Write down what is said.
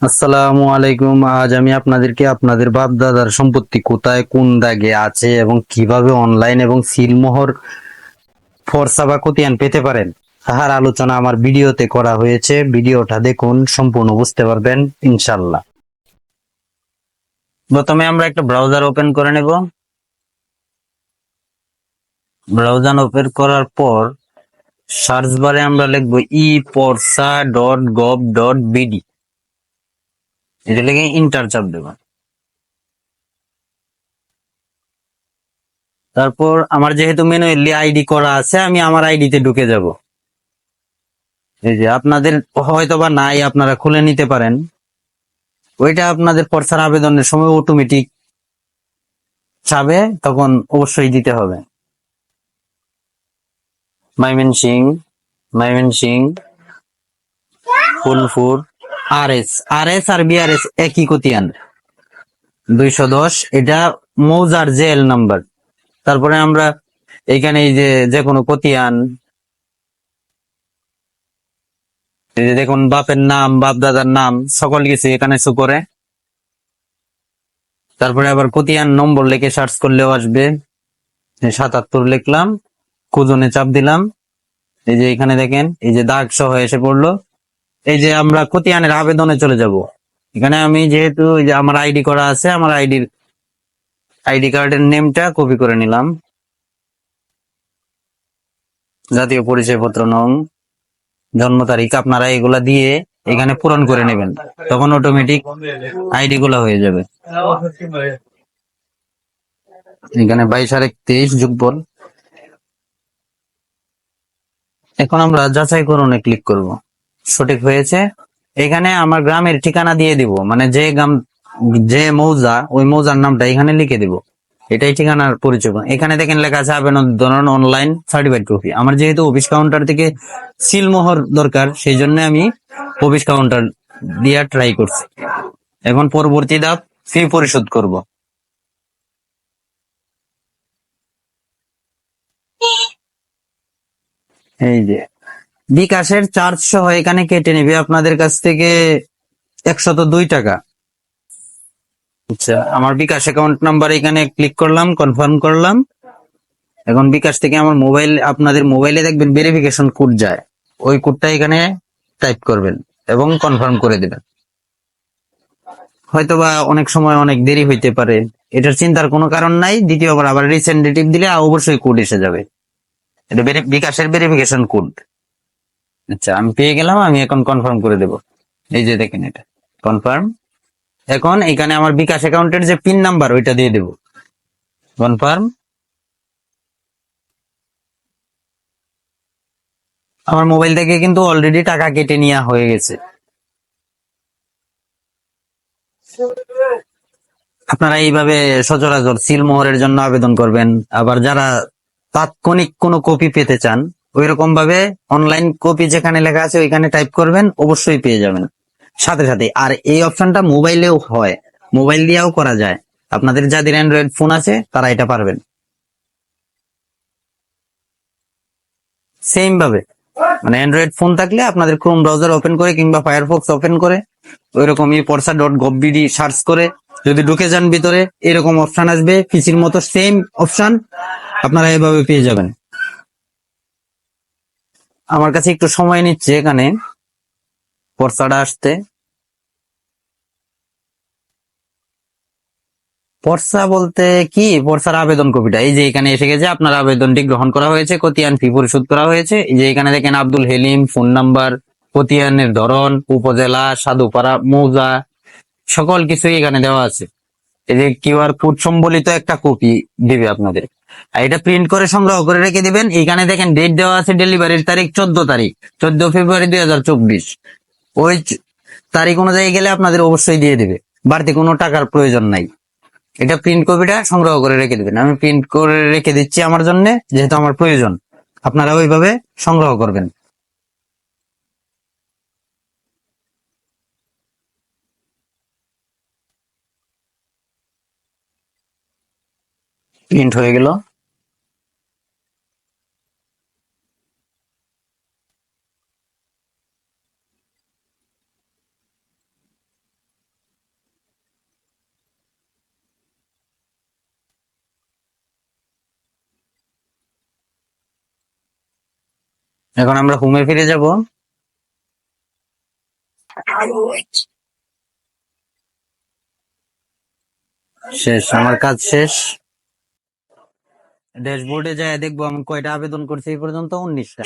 আসসালামু আলাইকুম। আজ আমি আপনাদেরকে আপনাদের বাপ দাদার সম্পত্তি কোথায়, কোন দাগে আছে এবং কীভাবে অনলাইন এবং সিলমোহর ফরসা বা খতিয়ান পেতে পারেন, তাহার আলোচনা আমার ভিডিওতে করা হয়েছে। ভিডিওটা দেখুন, সম্পূর্ণ বুঝতে পারবেন ইনশাল্লাহ প্রথমে আমরা একটা ব্রাউজার ওপেন করে নেব। ব্রাউজার ওপেন করার পর সার্চ বারে আমরা লিখব e Porcha dot gov dot BD এটা লেগে ইন্টার চাপ দেবেন তারপর আমার যেহেতু ম্যানুয়ালি আইডি করা আছে, আমি আমার আইডিতে ঢুকে যাব। এই যে আপনাদের হয়তো বা নাই, আপনারা খুলে নিতে পারেন। ওইটা আপনাদের পর্সার আবেদনের সময় অটোমেটিক চাবে, তখন অবশ্যই দিতে হবে। মাইমেন সিং মাইমেন সিং ফুলফুর আর এস আর এস আর বিআরএস একই কতিয়ান। দুইশো দশ, এটা মৌজার জেল নাম্বার। তারপরে আমরা এখানে এই যে যে কোনো কতিয়ান, এই যে দেখুন, বাপের নাম বাপ দাদার নাম, সকল কিছু এখানে শো করে। তারপরে আবার কতিয়ান নম্বর লিখে সার্চ করলেও আসবে। সাতাত্তর লিখলাম, কুজনে চাপ দিলাম। এই যে এখানে দেখেন, এই যে দাগ সহ এসে পড়ল। এই যে আমরা খতিয়ানের আবেদনে চলে যাব। এখানে আমি যেহেতু আমার আইডি করা আছে, আমার আইডির আইডি কার্ডের নেমটা কপি করে নিলাম। জাতীয় পরিচয়পত্র নং, জন্ম তারিখ, আপনারা এগুলা দিয়ে এখানে পূরণ করে নেবেন। তখন অটোমেটিক আইডি গুলা হয়ে যাবে। এখানে বাইশ আর তেইশ যুগবল এখন আমরা যাচাই করুনে ক্লিক করব। সঠিক হয়েছে। এখানে আমার গ্রামের ঠিকানা দিয়ে দিব। মানে যে গ্রাম, যে মৌজা, ওই মৌজার নামটা এখানে লিখে দিব। এটাই ঠিকানার পরিচয়। এখানে দেখেন লেখা আছে আবেদন অনলাইন সার্টিফাইড কপি আমার যেহেতু অফিস কাউন্টার থেকে সিলমোহর দরকার, সেই জন্য আমি অফিস কাউন্টার দিয়া ট্রাই করছি। এখন পরবর্তী ধাপ ফি পরিশোধ করব। এই যে। বিকাশের চার্জ সহ এখানে কেটে নেবে। আপনাদের কাছ থেকে একশত দুই টাকা। আচ্ছা আমার বিকাশ অ্যাকাউন্ট নাম্বার এখানে ক্লিক করলাম কনফার্ম করলাম। এখন বিকাশ থেকে আমার মোবাইল আপনাদের মোবাইলে দেখবেন ভেরিফিকেশন কোড যায়। ওই কোডটা এখানে টাইপ করবেন এবং কনফার্ম করে দেবেন। হয়তোবা অনেক সময় অনেক দেরি হইতে পারে। এটার চিন্তার কোনো কারণ নাই। দ্বিতীয়বার আবার রিসেন্ট দিলে অবশ্যই কোড এসে যাবে। এটা বিকাশের ভেরিফিকেশন কোড আচ্ছা আমি পেয়ে গেলাম, আমি এখন কনফার্ম করে দেব। এই যে দেখেন এটা কনফার্ম এখন এখানে আমার বিকাশ অ্যাকাউন্টের যে পিন নাম্বার ওইটা দিয়ে দেব। কনফার্ম আমার মোবাইল থেকে কিন্তু অলরেডি টাকা কেটে নেওয়া হয়ে গেছে। আপনারা এইভাবে সচরাচর সিলমোহরের জন্য আবেদন করবেন। আবার যারা তাৎক্ষণিক কোনো কপি পেতে চান ওই রকম ভাবে অনলাইন কপি যেখানে লেখা আছে ওইখানে টাইপ করবেন, অবশ্যই পেয়ে যাবেন। সাথে সাথে, আর এই অপশনটা মোবাইলেও হয়। মোবাইল দিয়েও করা যায়। আপনাদের যাদের অ্যান্ড্রয়েড ফোন আছে, তারা এটা পারবেন। সেম ভাবে মানে অ্যান্ড্রয়েড ফোন থাকলে আপনাদের ক্রোম ব্রাউজার ওপেন করে কিংবা ফায়ারফক্স ওপেন করে ওইরকম ই পরসা ডট গভবিডি সার্চ করে, যদি ঢুকে যান ভিতরে, এরকম অপশন আসবে। পিসির মতো সেম অপশন আপনারা এভাবে পেয়ে যাবেন। আমার কাছে একটু সময় নিচ্ছে এখানে। পর্চাটা আসতে। পর্সা বলতে কি? পর্সার আবেদন কপিটা। এই যে এখানে এসে গেছে, আপনার আবেদনটি গ্রহণ করা হয়েছে কতিয়ান ফি পরিশোধ করা হয়েছে। এই যে এখানে দেখেন আব্দুল হেলিম, ফোন নাম্বার কতিয়ানের ধরন, উপজেলা, সাধুপাড়া, মৌজা, সকল কিছুই এখানে দেওয়া আছে। এই যে কিউআর কোড সম্বলিত একটা কপি দিবে আপনাদের। আর এটা প্রিন্ট করে সংগ্রহ করে রেখে দিবেন। এখানে দেখেন ডেট দেওয়া আছে ডেলিভারির তারিখ চোদ্দ তারিখ, চোদ্দ ফেব্রুয়ারি দুই হাজার চব্বিশ। ওই তারিখ অনুযায়ী গেলে আপনাদের অবশ্যই দিয়ে দেবে। বাড়তি কোনো টাকার প্রয়োজন নাই। এটা প্রিন্ট কপিটা সংগ্রহ করে রেখে দিবেন। আমি প্রিন্ট করে রেখে দিচ্ছি আমার জন্য, যেহেতু আমার প্রয়োজন। আপনারা ওইভাবে সংগ্রহ করবেন। প্রিন্ট হয়ে গেল। এখন আমরা হোমে ফিরে যাব। শেষ আমার কাজ শেষ। ড্যাশবোর্ডে যায় দেখব আমি কয়টা আবেদন করছি এই পর্যন্ত উনিশটা।